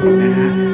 สุขนะฮะ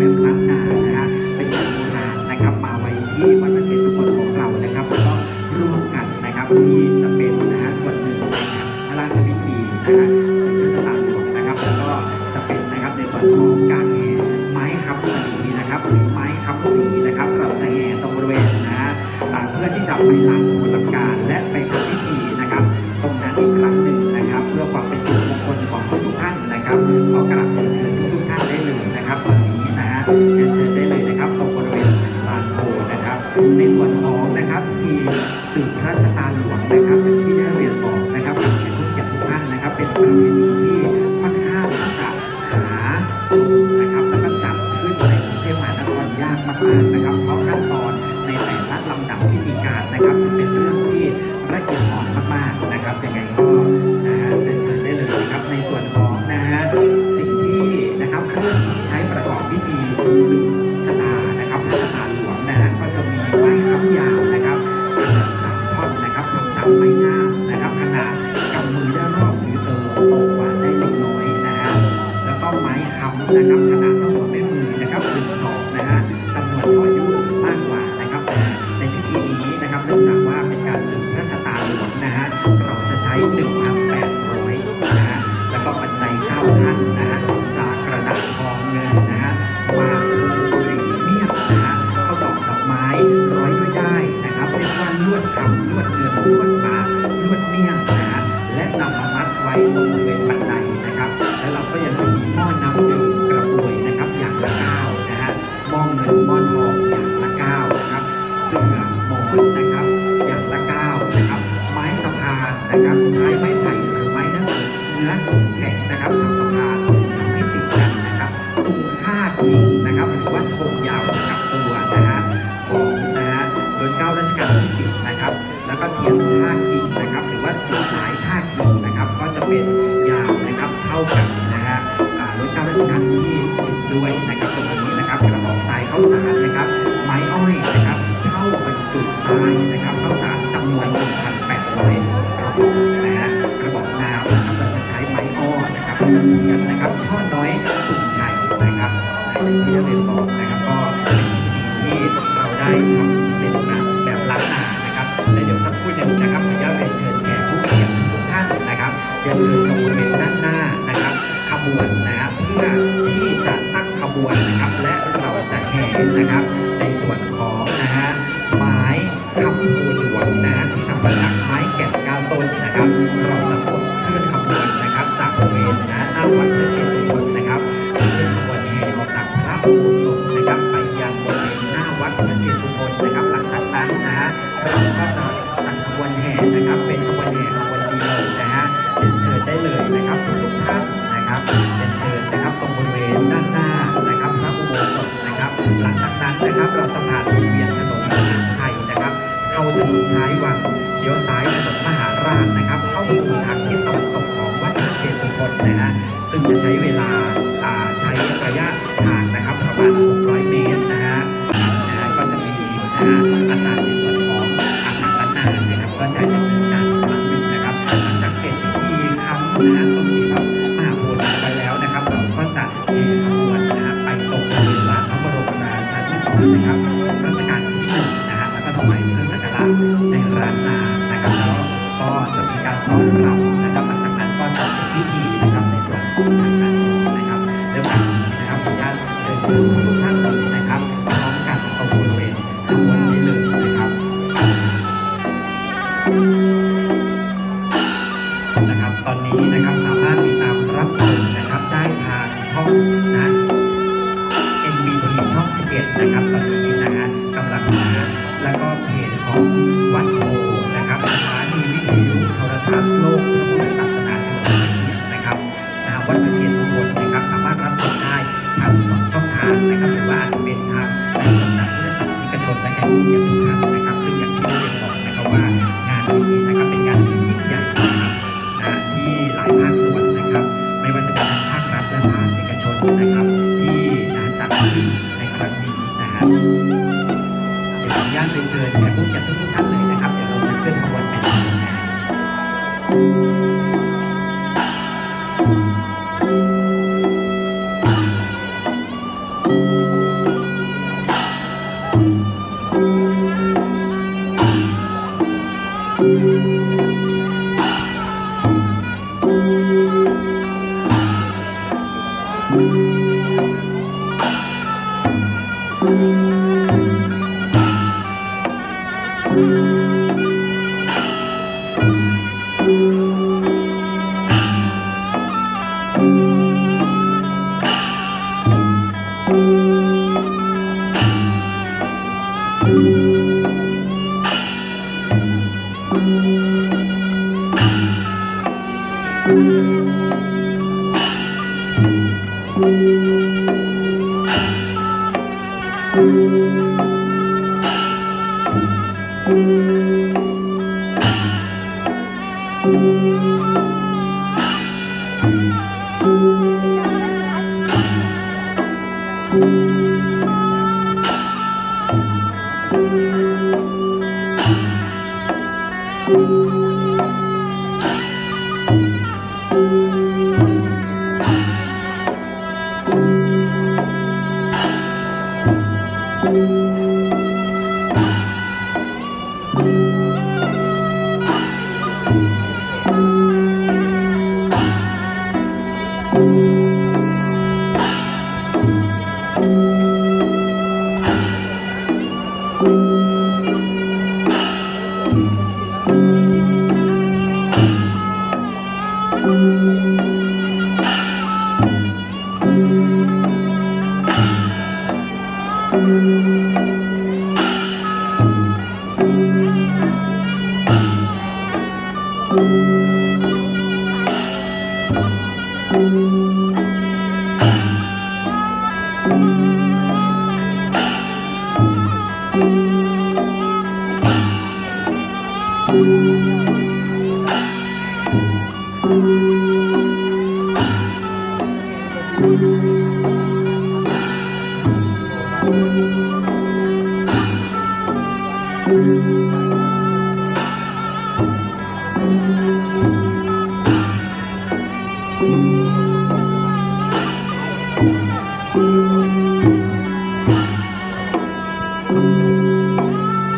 นือนะครับแบบล้านนานะฮะเป็นแบบโบราณนะครับ มาไว้ที่วัดพระเชตุพนของเรานะครับแล้วก็ร่วมกันนะครับที่จะเป็นนะฮะส่วนหนึ่งในงานพระราชพิธีนะฮะสืบพระชะตาหลวงนะครับ แล้วก็จะเป็นนะครับในส่วนของการแห่ไม้คำสีนะครับหรือไม้คำสีนะครับ เราจะแห่ตรงบริเวณนะฮะเพื่อที่จะไปลานโพลัง เรียนเชิญได้เลยนะครับตรงบริเวณลานโพนะครับ ในส่วนของนะครับพิธีสืบพระราชทานหลวงนะครับอย่างที่ได้เรียนบอกนะครับกับแขกผู้เกียรติทุกท่านนะครับ เป็นประเพณีที่ค่อนข้างที่จะหาชมนะครับแล้วก็จัดขึ้นในกรุงเทพมหานครยากมากๆนะครับ เพราะขั้นตอนในแต่ละลำดับพิธีการนะครับจะเป็นเรื่องที่ละเอียดอ่อนมากๆนะครับยังไง นะครับแล้วก็เทียนนะครับ ช่อน้อยสุนชัยนะครับในที่ได้เรียนบอกนะครับก็ที่เราได้ทำเสร็จนะแบบล้านนานะครับและเดี๋ยวสักครู่หนึ่งนะครับขออนุญาตเรียนเชิญแขกผู้เกียรติทุกท่านนะครับเรียนเชิญตรงบริเวณด้านหน้านะครับขบวนนะครับเพื่อที่จะตั้งขบวนนะครับและเราจะแห่นะครับ ในส่วนของนะฮะ นะหวัดพระเชตุพนนะครับเคลื่อนขบวนแห่ออกจากพระอุโบสถนะครับไปยังบริเวณหน้าวัดพระเชตุพนนะครับ หลังจากนั้นนะฮะเราก็จะจัดขบวนแห่นะครับเป็นขบวนแห่ขบวนเดียวนะฮะเรียนเชิญได้เลยนะครับทุกๆท่านนะครับเรียนเชิญนะครับตรงบริเวณด้านหน้านะครับพระอุโบสถนะครับ หลังจากนั้นนะครับเราจะผ่านวงเวียนถนนสนามชัยนะครับ เข้าถนนท้ายวังเลี้ยวซ้ายถนนมหาราชนะครับ เข้าสู่ทางทิศตะวันตกของ ดนนะฮะซึ่งจะใช้เวลาใช้ระยะทางนะครับประมาณ 600 เมตรนะฮะนะฮะก็จะมีนะฮะอาจารย์ในส่วนของอาคารล้านนานะครับก็จะดำเนินการครั้งหนึ่งนะครับหลังจากเสร็จพิธีค้ำนะฮะต้นสีพระมหาโพธิ์ไปแล้วนะครับ เราก็จะแห่ขบวนนะฮะไปตรงบริเวณลานพระบรมราชานุสรณ์นะครับรัชกาลที่หนึ่งนะฮะแล้วก็ถวายเครื่องสักการะในร้านนานะครับแล้วก็จะมีการต้อนรับนะ แล้วก็เพจของวัด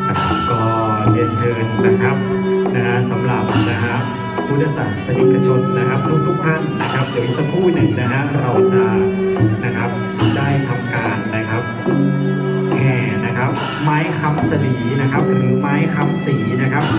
นะครับก็เรียนเชิญนะครับนะฮะสำหรับนะฮะพุทธศาสนิกชนนะครับทุกทุกท่านนะครับเดี๋ยวอีกสักครู่หนึ่งนะฮะเราจะนะครับได้ทำการนะครับ ไม้คำสลีนะครับ หรือไม้คำสีนะครับ